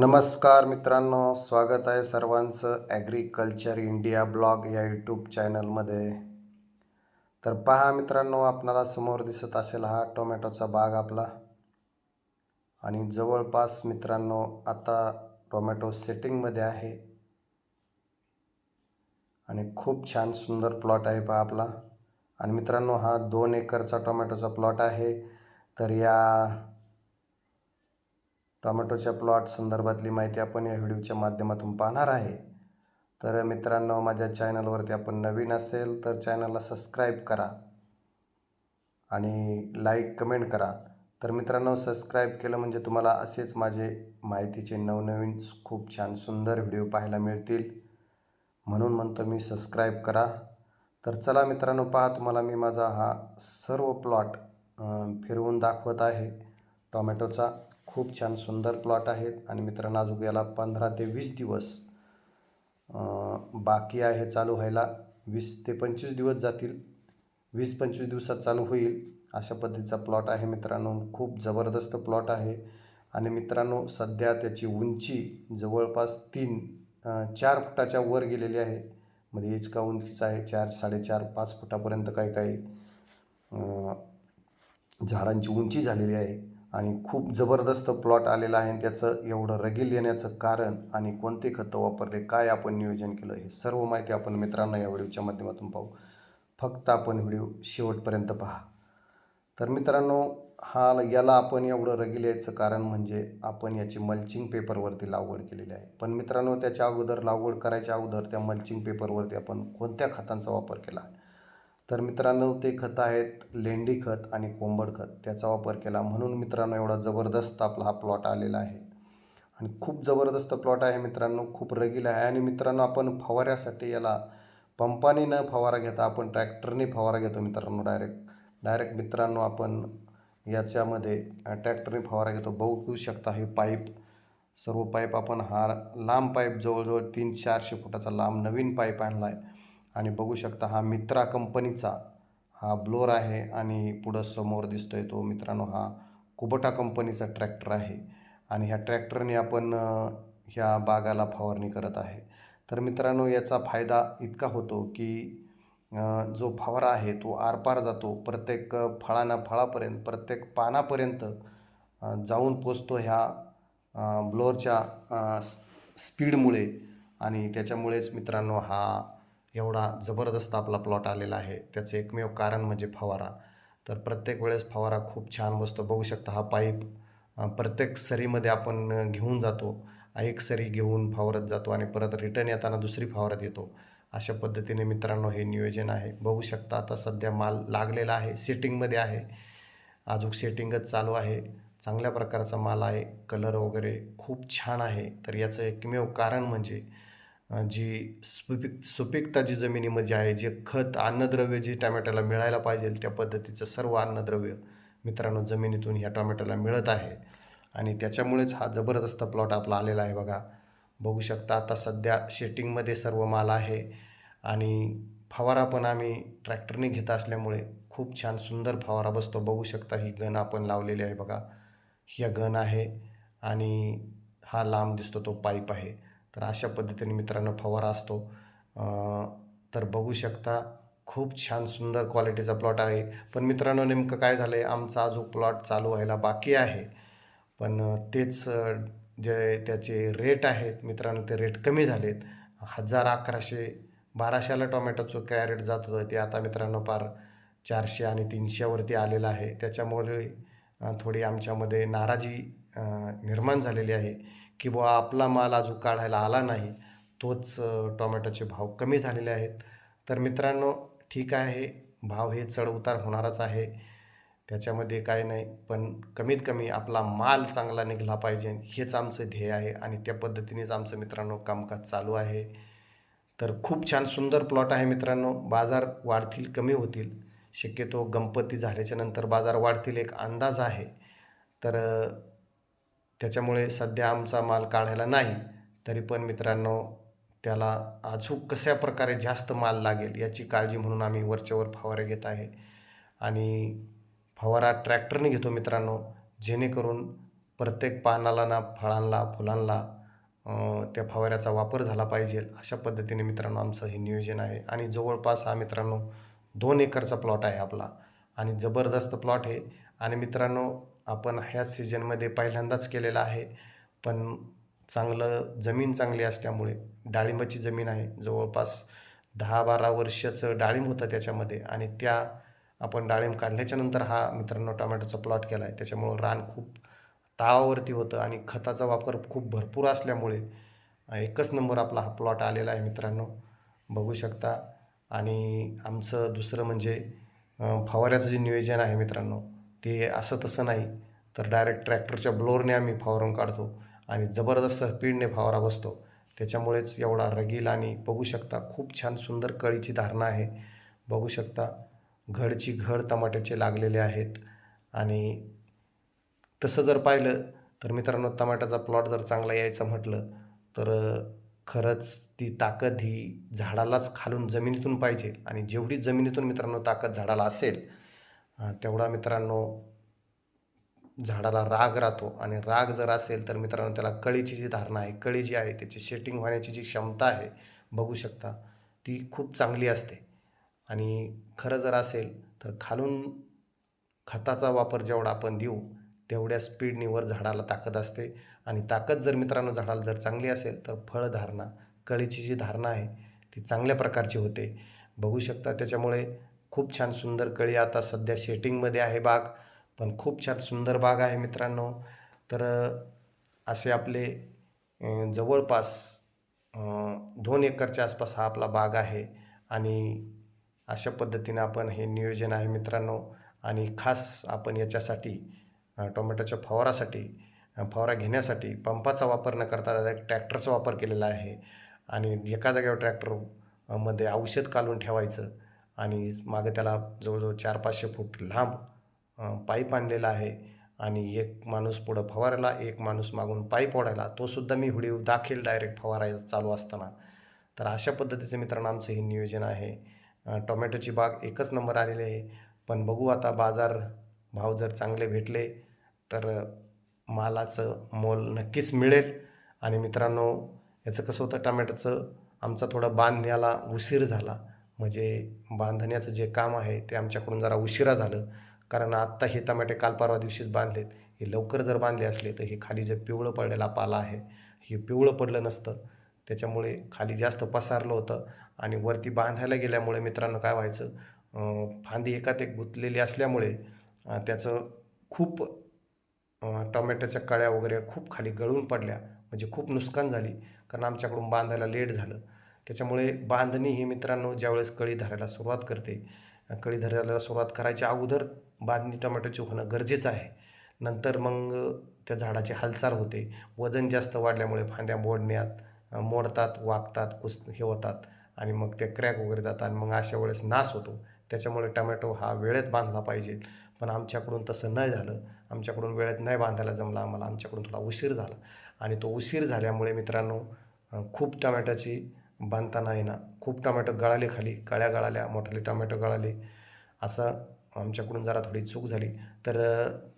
नमस्कार मित्रांनो स्वागत आहे सर्वांचं ॲग्रिकल्चर इंडिया ब्लॉग या यूट्यूब चॅनलमध्ये तर पहा मित्रांनो आपणाला समोर दिसत असेल हा टोमॅटोचा बाग आपला. आणि जवळपास मित्रांनो आता टोमॅटो सेटिंगमध्ये आहे. आणि खूप छान सुंदर प्लॉट आहे पहा आपला. आणि मित्रांनो हा दोन एकरचा टोमॅटोचा प्लॉट आहे. तर या टोमॅटोच्या प्लॉट संदर्भातली माहिती आपण या व्हिडिओच्या माध्यमातून पाहणार आहे. तर मित्रांनो माझ्या चॅनलवरती आपण नवीन असेल तर चॅनलला सबस्क्राईब करा आणि लाईक कमेंट करा. तर मित्रांनो सबस्क्राईब केलं म्हणजे तुम्हाला असेच माझे माहितीचे नवनवीन खूप छान सुंदर व्हिडिओ पाहायला मिळतील. म्हणून म्हणतो मी सबस्क्राईब करा. तर चला मित्रांनो पहा तुम्हाला मी माझा हा सर्व प्लॉट फिरवून दाखवत आहे टोमॅटोचा. खूप छान सुंदर प्लॉट आहेत. आणि मित्रांनो अजून याला पंधरा ते वीस दिवस बाकी आहे चालू व्हायला. वीस ते पंचवीस दिवस जातील. वीस पंचवीस दिवसात चालू होईल. अशा पद्धतीचा प्लॉट आहे मित्रांनो. खूप जबरदस्त प्लॉट आहे. आणि मित्रांनो सध्या त्याची उंची जवळपास तीन चार फुटाच्या वर गेलेली आहे. म्हणजे इचका उंचीचा आहे? चार साडेचार पाच फुटापर्यंत काही काही झाडांची उंची झालेली आहे. आणि खूप जबरदस्त प्लॉट आलेला आहे आणि त्याचं एवढं रगील येण्याचं कारण आणि कोणते खतं वापरले काय आपण नियोजन केलं हे सर्व माहिती आपण मित्रांनो या व्हिडिओच्या माध्यमातून पाहू. फक्त आपण व्हिडिओ शेवटपर्यंत पहा. तर मित्रांनो हा याला आपण एवढं रगील यायचं कारण म्हणजे आपण याची मल्चिंग पेपरवरती लागवड केलेली आहे. पण मित्रांनो त्याच्या अगोदर लागवड करायच्या अगोदर त्या मल्चिंग पेपरवरती आपण कोणत्या खतांचा वापर केला? आहे तर मित्रांनो ते खतं आहेत लेंडी खत आणि कोंबड खत. त्याचा वापर केला म्हणून मित्रांनो एवढा जबरदस्त आपला हा प्लॉट आलेला आहे. आणि खूप जबरदस्त प्लॉट आहे मित्रांनो खूप रगील आहे. आणि मित्रांनो आपण फवाऱ्यासाठी याला पंपाने न फवारा घेता आपण ट्रॅक्टरने फवारा घेतो मित्रांनो डायरेक्ट डायरेक्ट मित्रांनो आपण याच्यामध्ये ट्रॅक्टरने फवारा घेतो. बघू शकता हे पाईप. सर्व पाईप आपण हा लांब पाईप जवळजवळ तीन चारशे फुटाचा लांब नवीन पाईप आणला आहे आणि बघू शकता हा मित्रा कंपनीचा हा ब्लोअर आहे आणि पुढं समोर दिसतो आहे तो मित्रांनो हा कुबटा कंपनीचा ट्रॅक्टर आहे. आणि ह्या ट्रॅक्टरने आपण ह्या बागाला फवारणी करत आहे. तर मित्रांनो याचा फायदा इतका होतो की जो फवारा आहे तो आरपार जातो. प्रत्येक फळांना फळापर्यंत प्रत्येक पानापर्यंत जाऊन पोचतो ह्या ब्लोअरच्या स्पीडमुळे आणि त्याच्यामुळेच मित्रांनो हा एवढा जबरदस्त आपला प्लॉट आलेला आहे. त्याचं एकमेव कारण म्हणजे फवारा. तर प्रत्येक वेळेस फवारा खूप छान बसतो. बघू शकता हा पाईप प्रत्येक सरीमध्ये आपण घेऊन जातो. एक सरी घेऊन फवारत जातो आणि परत रिटर्न येताना दुसरी फवारत येतो. अशा पद्धतीने मित्रांनो हे नियोजन आहे. बघू शकता आता सध्या माल लागलेला आहे. सेटिंगमध्ये आहे. अजून सेटिंगच चालू आहे. चांगल्या प्रकारचा माल आहे. कलर वगैरे खूप छान आहे. तर याचं एकमेव कारण म्हणजे जी सुपीक सुपीकता जी जमिनीमध्ये आहे जे खत अन्नद्रव्य जे टमॅटोला मिळायला पाहिजे त्या पद्धतीचं सर्व अन्नद्रव्य मित्रांनो जमिनीतून ह्या टोमॅटोला मिळत आहे. आणि त्याच्यामुळेच हा जबरदस्त प्लॉट आपला आलेला आहे बघा. बघू शकता आता सध्या शेटिंगमध्ये सर्व माल आहे. आणि फवारा पण आम्ही ट्रॅक्टरने घेत असल्यामुळे खूप छान सुंदर फवारा बसतो. बघू शकता ही गण आपण लावलेली आहे बघा. ही गण आहे आणि हा लांब दिसतो तो पाईप आहे. तर अशा पद्धतीने मित्रांनो फवारा असतो. तर बघू शकता खूप छान सुंदर क्वालिटीचा प्लॉट आहे. पण मित्रांनो नेमकं काय झालं आहे आमचा जो प्लॉट चालू व्हायला बाकी आहे. पण तेच जे त्याचे रेट आहेत मित्रांनो ते रेट कमी झालेत. हजार अकराशे बाराशेला टोमॅटोचं कॅरेट जात होतं ते आता मित्रांनो पार चारशे आणि तीनशेवरती आलेलं आहे. त्याच्यामुळे थोडी आमच्यामध्ये नाराजी निर्माण झालेली आहे. की बुवा आपला माल अजून काढायला आला नाही तोच टोमॅटोचे भाव कमी झालेले आहेत. तर मित्रांनो ठीक आहे भाव हे चढउतार होणारच आहे. त्याच्यामध्ये काय नाही पण कमीत कमी आपला माल चांगला निघाला पाहिजे हेच आमचं ध्येय आहे आणि त्या पद्धतीनेच आमचं मित्रांनो कामकाज चालू आहे. तर खूप छान सुंदर प्लॉट आहे मित्रांनो बाजार वाढतील कमी होतील. शक्यतो गणपती झाल्याच्यानंतर बाजार वाढतील एक अंदाज आहे. तर त्याच्यामुळे सध्या आमचा माल काढायला नाही. तरी पण मित्रांनो त्याला अजून कशा प्रकारे जास्त माल लागेल याची काळजी म्हणून आम्ही वरच्यावर फवारे घेत आहे. आणि फवारा ट्रॅक्टरने घेतो मित्रांनो जेणेकरून प्रत्येक पानाला ना फळांना फुलांना त्या फवाऱ्याचा वापर झाला पाहिजे. अशा पद्धतीने मित्रांनो आमचं हे नियोजन आहे. आणि जवळपास हा मित्रांनो दोन एकरचा प्लॉट आहे आपला. आणि जबरदस्त प्लॉट आहे. आणि मित्रांनो आपण ह्याच सीजनमध्ये पहिल्यांदाच केलेला आहे. पण चांगलं जमीन चांगली असल्यामुळे डाळिंबाची जमीन आहे. जवळपास दहा बारा वर्षाचं डाळिंब होतं त्याच्यामध्ये आणि त्या आपण डाळिंब काढल्याच्या नंतर हा मित्रांनो टोमॅटोचा प्लॉट केला आहे त्याच्यामुळं रान खूप तावावरती होतं आणि खताचा वापर खूप भरपूर असल्यामुळे एकच नंबर आपला हा प्लॉट आलेला आहे मित्रांनो. बघू शकता. आणि आमचं दुसरं म्हणजे फवाऱ्याचं जे नियोजन आहे मित्रांनो ते असं तसं नाही. तर डायरेक्ट ट्रॅक्टरच्या ब्लोअरने आम्ही फवारून काढतो आणि जबरदस्त स्पीडने फवारा बसतो. त्याच्यामुळेच एवढा रगील आणि बघू शकता खूप छान सुंदर कळीची धारणा आहे. बघू शकता घडची घड टमाट्याचे लागलेले आहेत. आणि तसं जर पाहिलं तर मित्रांनो टमाट्याचा प्लॉट जर चांगला यायचा म्हटलं तर खरंच ती ताकद ही झाडालाच खालून जमिनीतून पाहिजे. आणि जेवढी जमिनीतून मित्रांनो ताकद झाडाला असेल तेवढा मित्रांनो झाडाला राग राहतो आणि राग जर असेल तर मित्रांनो त्याला कळीची जी धारणा आहे कळी जी आहे त्याची शेटिंग होण्याची जी क्षमता आहे बघू शकता. ती खूप चांगली असते. आणि खरं जर असेल तर खालून खताचा वापर जेवढा आपण देऊ तेवढ्या स्पीडनी वर झाडाला ताकद असते. आणि ताकद जर मित्रांनो झाडाला जर चांगली असेल तर फळधारणा कळीची जी धारणा आहे ती चांगल्या प्रकारची होते. बघू शकता त्याच्यामुळे खूप छान सुंदर कळी आता सध्या शेटिंगमध्ये आहे बाग पण खूप छान सुंदर बाग आहे मित्रांनो. तर असे आपले जवळपास दोन एकरच्या आसपास हा आपला बाग आहे. आणि अशा पद्धतीनं आपण हे नियोजन आहे मित्रांनो. आणि खास आपण याच्यासाठी टोमॅटोच्या फवारासाठी फवारा घेण्यासाठी पंपाचा वापर न करता ट्रॅक्टरचा वापर केलेला आहे. आणि एका जागेवर ट्रॅक्टरमध्ये औषध काढून ठेवायचं. आणि मागे त्याला जवळजवळ चार पाचशे फूट लांब पाईप आणलेला आहे आणि एक माणूस पुढं फवारायला एक माणूस मागून पाईप ओढायला तोसुद्धा मी व्हिडिओ दाखील डायरेक्ट फवारायचा चालू असताना. तर अशा पद्धतीचं मित्रांनो आमचं हे नियोजन आहे. टोमॅटोची बाग एकच नंबर आलेली आहे. पण बघू आता बाजार भाव जर चांगले भेटले तर मालाचं मोल नक्कीच मिळेल. आणि मित्रांनो याचं कसं होतं टमॅटोचं आमचा थोडा बांधण्याला उशीर झाला. म्हणजे बांधण्याचं जे काम आहे ते आमच्याकडून जरा उशिरा झालं. कारण आत्ता हे टमाटे काल परवा दिवशीच बांधलेत. हे लवकर जर बांधले असले तर हे खाली जे पिवळं पडलेला पाला आहे हे पिवळं पडलं नसतं. त्याच्यामुळे खाली जास्त पसारलं होतं आणि वरती बांधायला गेल्यामुळे मित्रांनो काय व्हायचं फांदी एकात एक गुंतलेली असल्यामुळे त्याचं खूप टोमॅटोच्या कळ्या वगैरे खूप खाली गळून पडल्या. म्हणजे खूप नुकसान झाली. कारण आमच्याकडून बांधायला लेट झालं. त्याच्यामुळे बांधणी ही मित्रांनो ज्यावेळेस कळी धरायला सुरुवात करते कळी धरायला सुरुवात करायच्या अगोदर बांधणी टोमॅटोची होणं गरजेचं आहे. नंतर मग त्या झाडाची हालचाल होते. वजन जास्त वाढल्यामुळे फांद्या मोडण्यात मोडतात वागतात कुस हे होतात आणि मग ते क्रॅक वगैरे जातात आणि मग अशा वेळेस नाश होतो. त्याच्यामुळे टमॅटो हा वेळेत बांधला पाहिजे. पण आमच्याकडून तसं नाही झालं. आमच्याकडून वेळेत नाही बांधायला जमला. आम्हाला आमच्याकडून थोडा उशीर झाला आणि तो उशीर झाल्यामुळे मित्रांनो खूप टमॅटोची बांधताना आहे ना खूप टमॅटो गळाले खाली कळ्या गळाल्या मोठाले टमॅटो गळाले. असं आमच्याकडून जरा थोडी चूक झाली. तर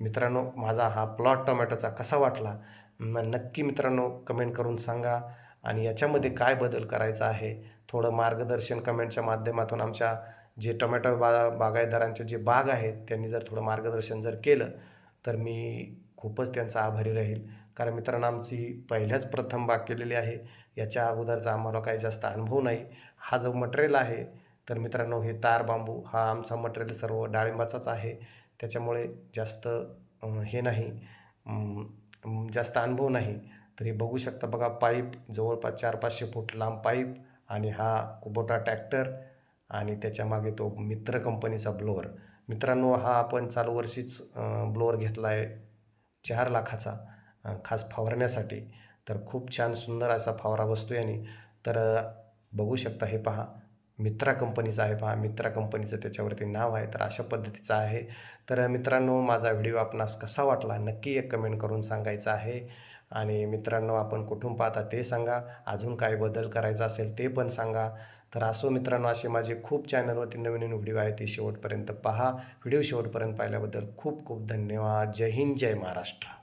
मित्रांनो माझा हा प्लॉट टोमॅटोचा कसा वाटला? नक्की मित्रांनो कमेंट करून सांगा. आणि याच्यामध्ये काय बदल करायचा आहे? थोडं मार्गदर्शन कमेंटच्या माध्यमातून आमच्या जे टोमॅटो बा बागायतदारांचे जे बाग आहेत त्यांनी जर थोडं मार्गदर्शन जर केलं तर मी खूपच त्यांचा आभारी राहील. कारण मित्रांनो आमची पहिल्याच प्रथम बाग केलेली आहे. याच्या अगोदरचा आम्हाला काही जास्त अनुभव नाही. हा जो मटेरियल आहे तर मित्रांनो हे तार बांबू हा आमचा मटेरियल सर्व डाळिंबाचाच आहे. त्याच्यामुळे जास्त हे नाही. जास्त अनुभव नाही. तर हे बघू शकता बघा पाईप जवळपास चार पाचशे फूट लांब पाईप आणि हा कुबोटा ट्रॅक्टर आणि त्याच्यामागे तो मित्र कंपनीचा ब्लोअर मित्रांनो हा आपण चालू वर्षीच ब्लोअर घेतला आहे चार लाखाचा खास फवारण्यासाठी. तर खूप छान सुंदर असा फावरा बसतो याने तर बघू शकता हे पहा मित्रा कंपनीचं आहे पहा मित्रा कंपनीचं त्याच्यावरती नाव आहे तर अशा पद्धतीचं आहे. तर मित्रांनो माझा व्हिडिओ आपणास कसा वाटला नक्की एक कमेंट करून सांगायचं आहे. आणि मित्रांनो आपण कुठून पाहता ते सांगा. अजून काय बदल करायचा असेल ते पण सांगा. तर असो मित्रांनो असे माझे खूप चॅनलवरती नवीन नवीन व्हिडिओ आहेत ते शेवटपर्यंत पहा. व्हिडिओ शेवटपर्यंत पाहिल्याबद्दल खूप खूप धन्यवाद. जय हिंद जय महाराष्ट्र.